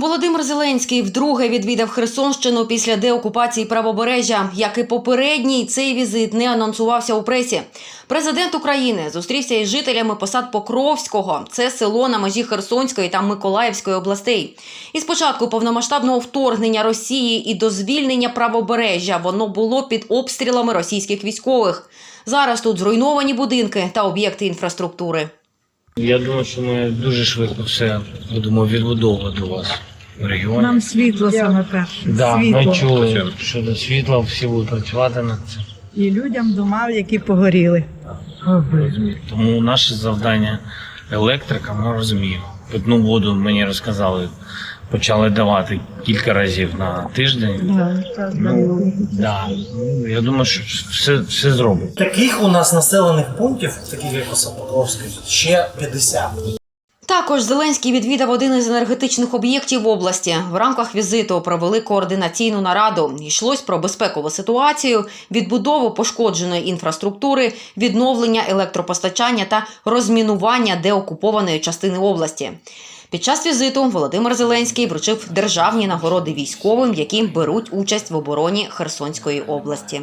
Володимир Зеленський вдруге відвідав Херсонщину після деокупації правобережжя. Як і попередній, цей візит не анонсувався у пресі. Президент України зустрівся із жителями посад Покровського. Це село на межі Херсонської та Миколаївської областей. І з початку повномасштабного вторгнення Росії і до звільнення правобережжя воно було під обстрілами російських військових. Зараз тут зруйновані будинки та об'єкти інфраструктури. Я думаю, що ми дуже швидко все будемо відбудовувати у вас в регіоні. Нам світло саме перше. да, світло. ми чули щодо світла, всі будуть працювати над цим. І людям дома, які погоріли. Розумію. Тому наше завдання електрика, ми розуміємо. Питну воду мені розказали, почали давати кілька разів на тиждень. Ну, да. Ну, Я думаю, що все, все зробить. Таких у нас населених пунктів, таких як Осапокровський, ще 50. Також Зеленський відвідав один із енергетичних об'єктів області. В рамках візиту провели координаційну нараду. Йшлось про безпекову ситуацію, відбудову пошкодженої інфраструктури, відновлення електропостачання та розмінування деокупованої частини області. Під час візиту Володимир Зеленський вручив державні нагороди військовим, які беруть участь в обороні Херсонської області.